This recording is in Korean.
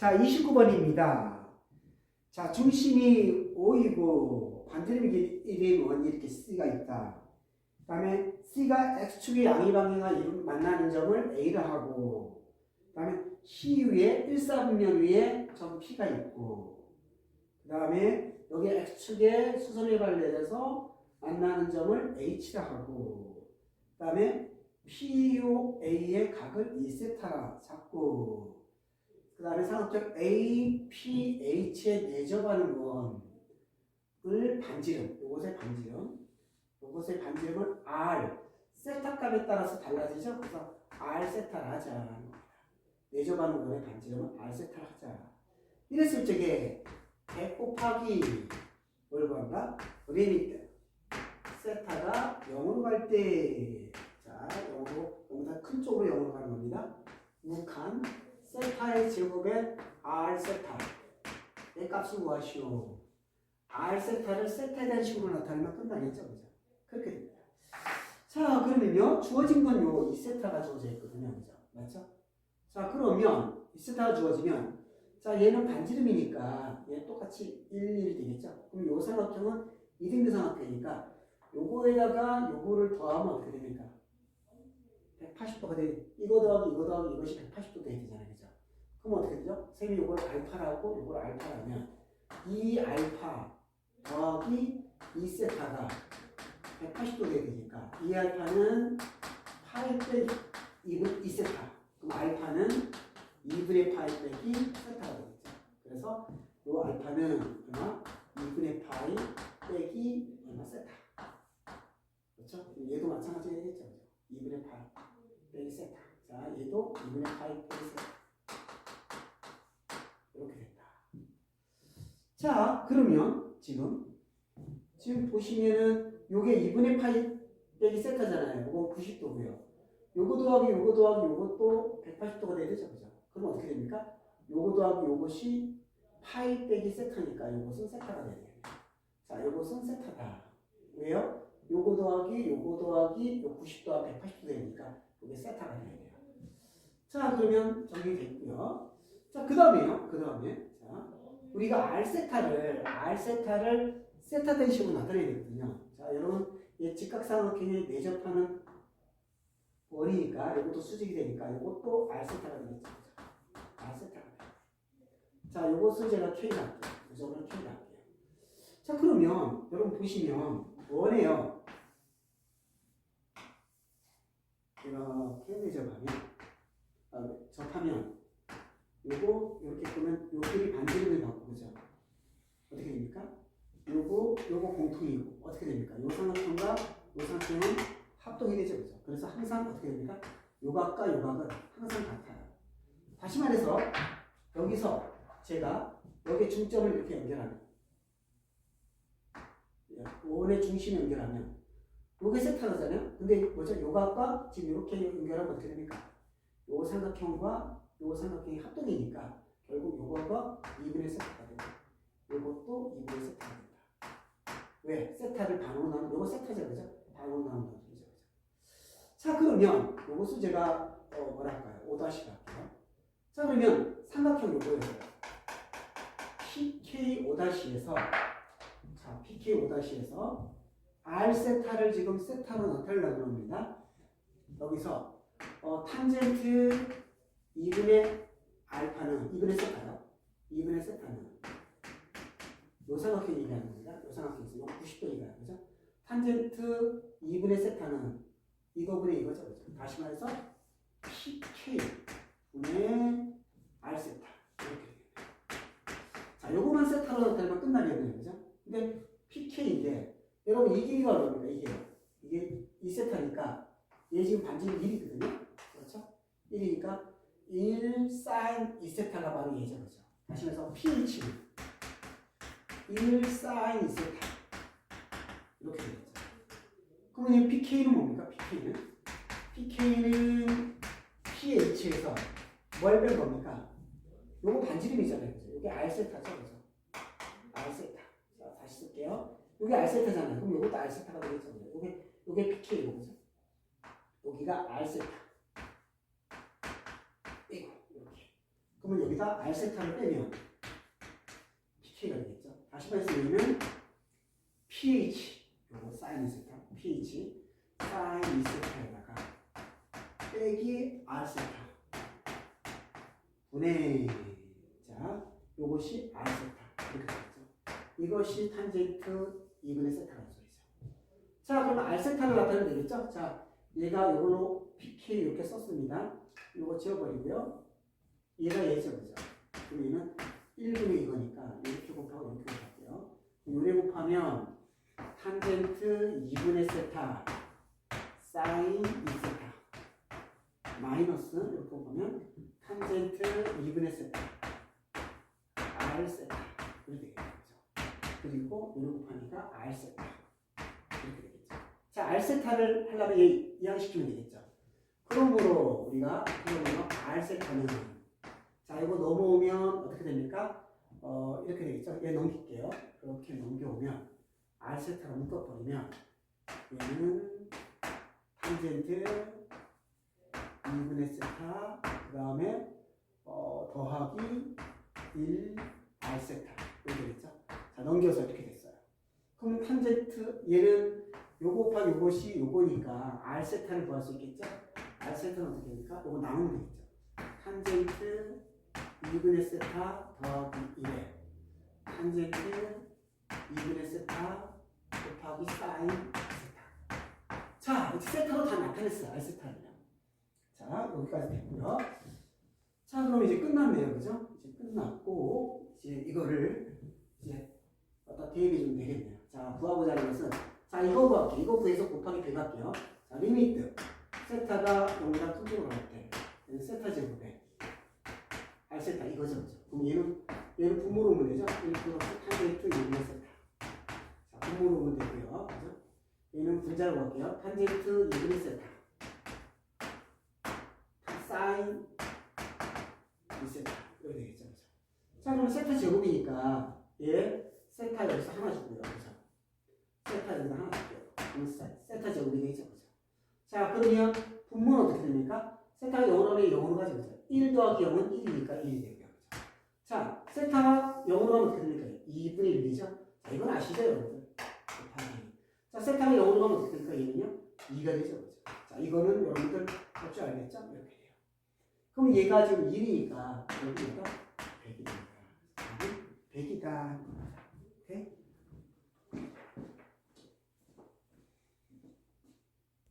자, 29번입니다. 자, 중심이 5이고 반지름이 1인 원이 이렇게 C가 있다. 그 다음에 C가 X축의 양의 방향과 이룬- 만나는 점을 A라 하고 그 다음에 C 위에 1사분면 위에 점 P가 있고 그 다음에 여기 X축의 수선에 관련해서 만나는 점을 H라 하고 그 다음에 POA의 각을 2세타라 잡고 그 다음에 상업적 APH에 내접하는 원을 반지름, 요것의 반지름, 요것의 반지름을 R, 세타 값에 따라서 달라지죠? 그래서 R 세타를 하자. 내접하는 원의 반지름은 R 세타를 하자. 이랬을 적에 100 곱하기 뭘 구한다? 리미트. 세타가 0으로 갈 때, 자, 0으로, 0보다 큰 쪽으로 0으로 가는 겁니다. 우칸 세타의 제곱에 R 세타. 내 값을 구하시오. R 세타를 세타에 대한 식으로 나타내면 끝나겠죠, 그죠? 그렇게 됩니다. 자, 그러면요, 주어진 건 요, 이 세타가 주어져 있거든요, 그죠? 맞죠? 자, 그러면, 이 세타가 주어지면, 자, 얘는 반지름이니까, 얘 똑같이 1, 1 되겠죠? 그럼 요 삼각형은 2등분 삼각형이니까, 요거에다가 요거를 더하면 어떻게 됩니까? 180도가 돼. 이거 더하기 이거 더하기 이것이 180도 돼야 되잖아요. 그죠? 그럼 어떻게 되죠? 쌤이 요걸 알파라고 요걸 알파라면 이 알파 더하기 이 세타가 180도 돼야 되니까 이 알파는 8 빼기 2분 2세타. 그럼 알파는 2분의 파이 빼기 세타가 되겠죠. 그래서 요 알파는 얼마? 2분의 파이 빼기 얼마 세타. 그렇죠? 얘도. 그죠? 2분의 파이 빼기 세타. 자, 얘도 2분의 파이 빼기 세타. 이렇게 된다. 자, 그러면 지금 지금 보시면은 요게 2분의 파이 빼기 세타잖아요. 요거 90도고요. 요거 더하기 요거 더하기 요것도 180도가 돼야 되죠. 그죠? 그럼 어떻게 됩니까? 요거 더하기 요것이 파이 빼기 세타니까 요것은 세타가 돼요. 자, 요것은 세타다. 왜요? 요거 더하기 요거 더하기 요 90도와 180도 되니까 이게 세타가 돼요. 자 그러면 정리됐고요. 자 그 다음에요. 그 다음에 자 우리가 R 세타를 R 세타를 세타 된 식으로 나타내야 되거든요. 자 여러분 이 직각삼각형에 내접하는 원이니까 이것도 수직이 되니까 이것도 R 세타가 되겠죠. R 세타가 돼요. 자 요것은 제가 K가 할게요. 이 점은 K가 할게요. 자 그러면 여러분 보시면 원해요. 이렇게 내접하면 아, 접하면 요거 이렇게 보면 요 길이 반지름을 받고 그죠? 어떻게 됩니까? 요거 요거 공통이고 어떻게 됩니까? 요 삼각형과 요 삼각형은 합동이 되죠 그죠? 그래서 항상 어떻게 됩니까? 요각과 요각은 항상 같아요. 다시 말해서 여기서 제가 여기 중점을 이렇게 연결하면 원의 중심 연결하면 요게 세타잖아요. 근데 뭐죠? 요각과 지금 이렇게 연결하면 어떻게 됩니까? 요 삼각형과 요 삼각형이 합동이니까 결국 요거가 2분의 세타가 됩니다. 요것도 2분의 세타가 된다. 왜? 세타를 반으로 나누면 요거 세타죠, 그죠? 반으로 나눈다는 소리죠, 그죠? 자, 그러면 요것을 제가 어, 뭐랄까요? 5 다시 갈게요. 자, 그러면 삼각형 요거예요. PK 5 다시에서 자, PK 5 다시에서 R 세타를 지금 세타로 나타내려고 합니다. 여기서 어, 탄젠트 2분의 알파는 2분의 세타요. 2분의 세타는 요 삼각형 얘기하는 겁니다. 요 삼각형에서 요 90도 얘기하는 거죠. 탄젠트 2분의 세타는 이거분의 이거죠. 그죠? 다시 말해서 PK 분의 R 세타 이렇게 됩니다. 자, 요거만 세타로 나타내면 끝나겠네요. 그죠? 근데 PK인데 여러분 이 길이가 얼마입니까? 이게 이게 2세타니까 얘 지금 반지름 1이거든요. 그렇죠? 1이니까 1 사인 2세타가 바로 얘죠. 그죠? 다시 말해서 PH는 1 사인 2세타 이렇게 되겠죠. 그러면 이 PK는 뭡니까? PK는 PK는 PH에서 뭘 뺀 겁니까? 요거 반지름이잖아요. 이게 R세타죠. 그죠? R세타. 자, 다시 쓸게요. 여기 R세타잖아요. 그럼 요것도 R세타가 되겠죠. 요게, 요게 PK고, 그죠? 여기가 R세타. 이거, 이렇게. 그러면 여기다 알세타를 빼면 pK가 되겠죠. 다시 말씀드리면 pH 요거 사인 이세타 pH 사인 이세타에다가 빼기 알세타 분해 자 요것이 알세타 이렇게 되겠죠. 이것이 탄젠트 2분의 세타라는 소리죠. 자 그러면 알세타를 나타내면 되겠죠. 자 얘가 이걸로 pK 이렇게 썼습니다. 이거 지워버리고요. 얘가 얘죠, 그죠? 그럼 얘는 1분의 이거니까 이렇게 곱하고 이렇게 곱할게요. 요래 곱하면 탄젠트 2분의 세타 사인 2세타 마이너스 이렇게 곱하면 탄젠트 2분의 세타 r 세타 곱하니까 r 세타 이렇게 되겠죠. 자, r 세타를 하려면 얘 이항시키면 되겠죠. 그러므로 우리가 그러면 r 세타는 자 이거 넘어오면 어떻게 됩니까? 어 이렇게 되겠죠. 얘 넘길게요. 이렇게 넘겨오면 r 세타로 묶어버리면 얘는 탄젠트 2분의 세타 그 다음에 어, 더하기 1 r 세타 이렇게 되겠죠. 자 넘겨서 이렇게 됐어요. 그럼 탄젠트 얘는 요거 곱하기 요것이 요거니까 r 세타를 구할 수 있겠죠? r 세타는 어떻게 됩니까? 요거 나누면 되겠죠. 탄젠트 2분의 세타 더하기 1에 탄젠트 2분의 세타 곱하기 사인 세타. 자, 이제 세타로 다 나타냈어요. r 세타는요. 자, 여기까지 됐고요. 자, 그럼 이제 끝났네요. 그죠? 이제 끝났고 이제 이거를 이제 갖다 대입해 주면 되겠네요. 자, 구하고자 하는 것은 자, 이거 구할게요. 이거 구해서 곱하기 100 할게요. 자, 리미트. 세타가 0보다 큰 쪽으로 갈 때, 세타 제곱에 알세타 이거죠. 그죠? 그럼 얘는, 얘는 분모로 오면 되죠? 1 플러스 탄젠트 2분의 세타. 자, 분모로 오면 되고요. 그죠? 얘는 분자로 갈게요. 탄젠트 2분의 세타. 사인 2세타. 이렇게 되겠죠. 자, 그럼 세타 제곱이니까 얘 세타 여기서 하나 주고요. 그죠? 여기서 하나 줄게요. 그럼 세- 세타 제곱이 되죠. 그죠? 자, 그러면 분모는 어떻게 됩니까? 세타가 0으로 하면 0으로 가죠. 그죠? 1 더하기 0은 1이니까 1이 되고요. 자, 세타가 0으로 하면 어떻게 됩니까? 2분의 1이죠? 자, 이건 아시죠? 곱하기. 자, 세타가 0으로 가면 어떻게 됩니까? 얘는요? 2가 되죠. 그죠? 자, 이거는 여러분들 할줄 알겠죠? 이렇게 돼요. 그럼 얘가 지금 1이니까 여기가 100이 됩니다. 100이다.